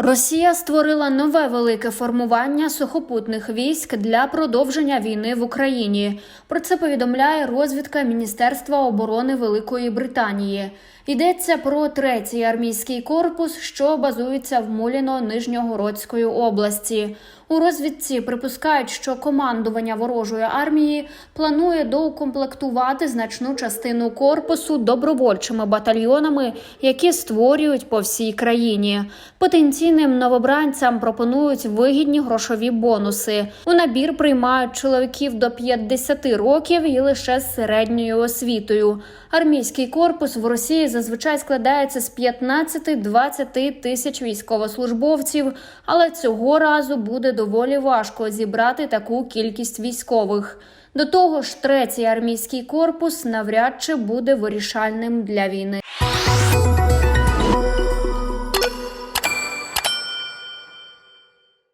Росія створила нове велике формування сухопутних військ для продовження війни в Україні. Про це повідомляє розвідка Міністерства оборони Великої Британії. Йдеться про третій армійський корпус, що базується в Муліно Нижньогородської області. У розвідці припускають, що командування ворожої армії планує доукомплектувати значну частину корпусу добровольчими батальйонами, які створюють по всій країні. Потенційним новобранцям пропонують вигідні грошові бонуси. У набір приймають чоловіків до 50 років і лише з середньою освітою. Армійський корпус в Росії зазвичай складається з 15-20 тисяч військовослужбовців, але цього разу буде доволі важко зібрати таку кількість військових. До того ж, третій армійський корпус навряд чи буде вирішальним для війни.